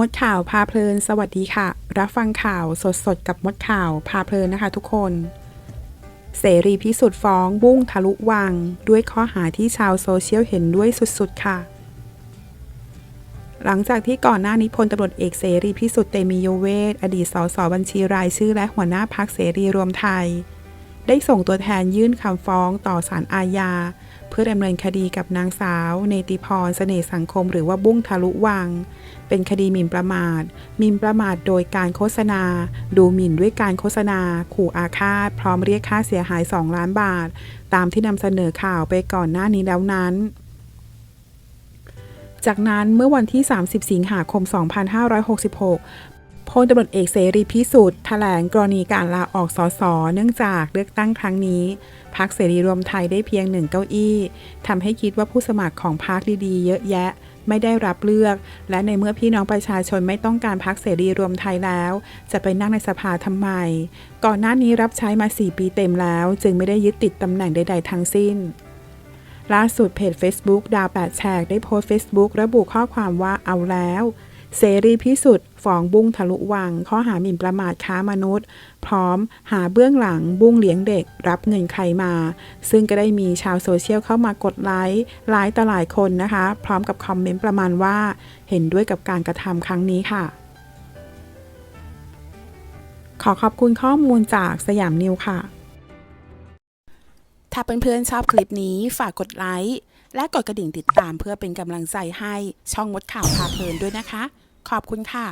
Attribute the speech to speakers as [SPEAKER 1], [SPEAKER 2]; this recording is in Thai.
[SPEAKER 1] มดข่าวพาเพลิน สวัสดีค่ะ รับฟังข่าวสดๆกับมดข่าวพาเพลินนะคะทุกคน เสรีพิสุทธิ์ฟ้องบุ้งทะลุวัง ด้วยข้อหาที่ชาวโซเชียลเห็นด้วยสุดๆค่ะ หลังจากที่ก่อนหน้านี้พลตำรวจเอกเสรีพิสุทธิ์เตมียเวทอดีตสสบัญชีรายชื่อและหัวหน้าพักเสรีรวมไทย ได้ส่งตัวแทนยื่นคำฟ้องต่อศาลอาญา พื่อดำเนินคดีกับนางสาว เนติพรเสน่ห์สังคม หรือว่าบุ้งทะลุวัง เป็นคดีหมิ่นประมาทหมิ่นประมาทโดยการโฆษณา ดูหมิ่นด้วยการโฆษณา ขู่อาฆาต พร้อมเรียกค่าเสียหาย 2 ล้านบาท ตามที่นำเสนอข่าวไปก่อนหน้านี้แล้วนั้นจากนั้นเมื่อวันที่ 30 สิงหาคม 2566 พลตำรวจเอกเสรีพิสุทธิ์แถลงกรณีการลาออกสสเนื่องจากเลือกตั้งครั้งนี้พักเสรีรวมไทยได้เพียงหนึ่งเก้าอี้ทำให้คิดว่าผู้สมัครของพักดีๆ เยอะแยะไม่ได้รับเลือก และในเมื่อพี่น้องประชาชนไม่ต้องการพักเสรีรวมไทยแล้ว จะไปนั่งในสภาทำไม ก่อนหน้านี้รับใช้มา 4 ปีเต็มแล้ว จึงไม่ได้ยึดติดตำแหน่งใด ๆ ทั้งสิ้น ล่าสุดเพจ Facebook ดาวแปดแฉกได้โพสต์ Facebook ระบุข้อความว่าเอาแล้ว เสรีพิสุทธิ์ฟ้องบุ้งทะลุวัง ข้อหาหมิ่นประมาทค้ามนุษย์ พร้อมหาเบื้องหลังบุ้งเลี้ยงเด็ก รับเงินใครมา ซึ่งก็ได้มีชาวโซเชียลเข้ามากดไลค์หลายต่อหลายคนนะคะ พร้อมกับคอมเมนต์ประมาณว่า เห็นด้วยกับการกระทำครั้งนี้ค่ะ ขอขอบคุณข้อมูลจากสยามนิวค่ะ ถ้าเพื่อนๆชอบคลิปนี้ฝากกดไลค์และกดกระดิ่งติดตามเพื่อเป็นกำลังใจให้ช่องมดข่าวพาเพลินด้วยนะคะ ขอบคุณค่ะ